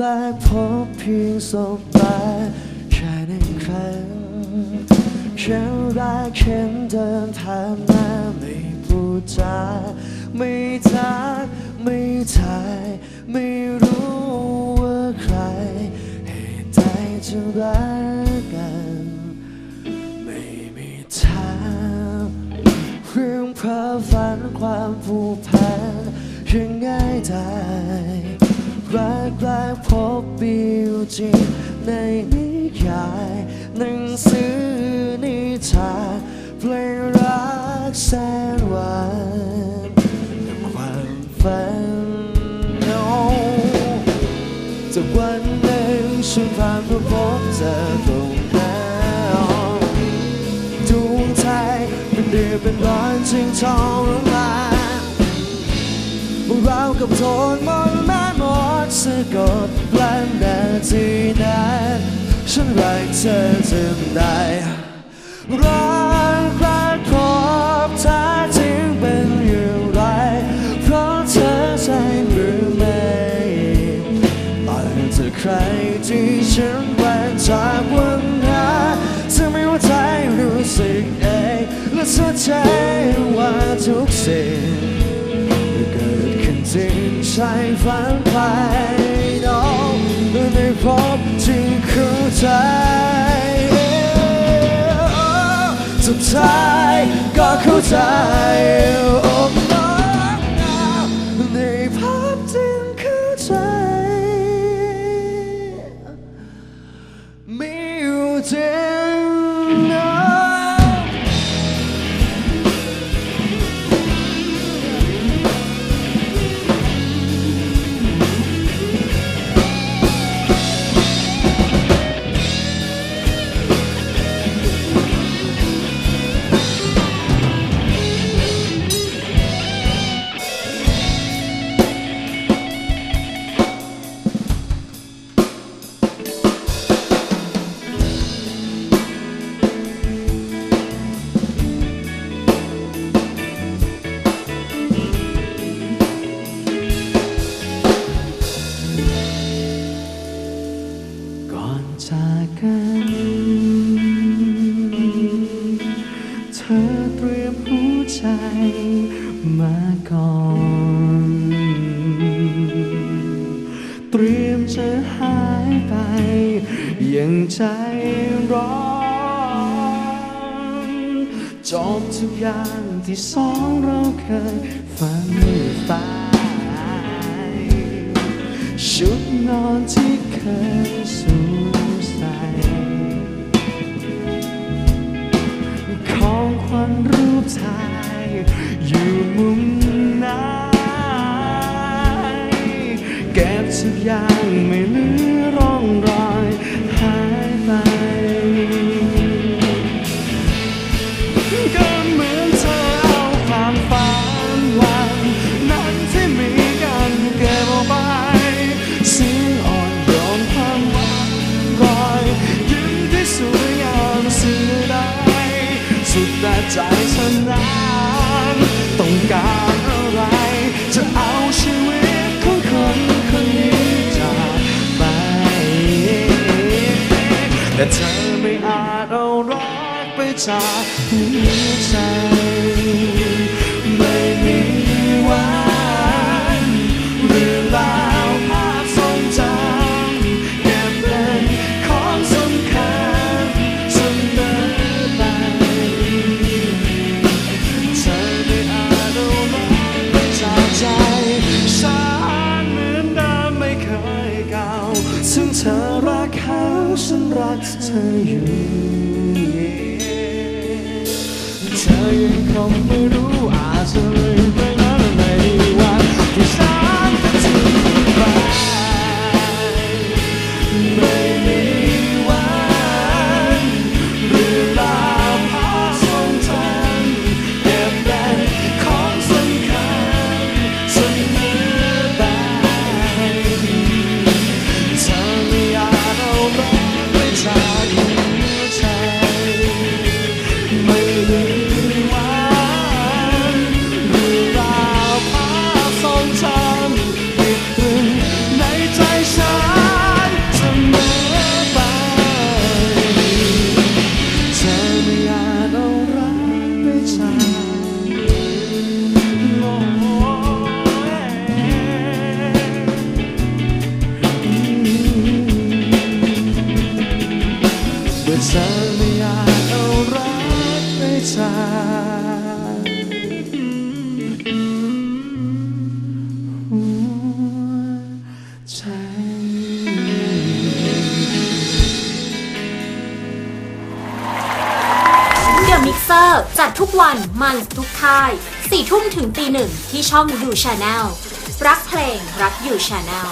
กพบเพียงสบตาแค่หนึ่งครั้งฉันรักฉันเดินผ่านมาไม่พูดจาไม่ทักไม่ทายไม่รู้ว่าใครเหตุใดจะรักกันไม่มีทางเรื่องเพ้อฝันความผูกพันยังง่ายดายรักแรกพบบิวจริงในนิยายหนังสือนิทานเพลงรักแสนหวานความฝัน no จากวันหนึ่งฉันผ่านมาพบเธอตรงนั้ดวงใจเป็นเดือเป็นร้อนจึงทรมานเรากับทนมนต์แม่หมด สะกดแปลงนาทีนั้นฉันรักเธอจนได้รักรักพบแท้จริงเป็นอย่างไรเพราะเธอใช่หรือไม่ต่างจากใครที่ฉันแปลกจากวันนั้นจะไม่ว่าใจรู้สึกเองและเธอใจว่าทุกสิ่ง ใช่ฝันไปน้องในพบจึงเข้าใจสุดท้ายก็เข้าใจ จากกัน เธอเตรียมหัวใจมาก่อน เตรียมจะหายไปย่างใจร้อนจบทุกอย่างที่สองเราเคยฝันไปชุดนอนที่เคยสวม ใส่ของขวัญรูปถ่ายอยู่มุมไหนเก็บทุกอย่างไม่เหลือร่องรอย แต่เธอไม่อาจเอารักไปจากหัวใจ ธออยู่เธอยังคง ซอร์ จัดทุกวันมันทุกค่าย4ทุ่มถึงตีหนึ่งที่ช่องยูชาแนลรักเพลงรักยูชาแนล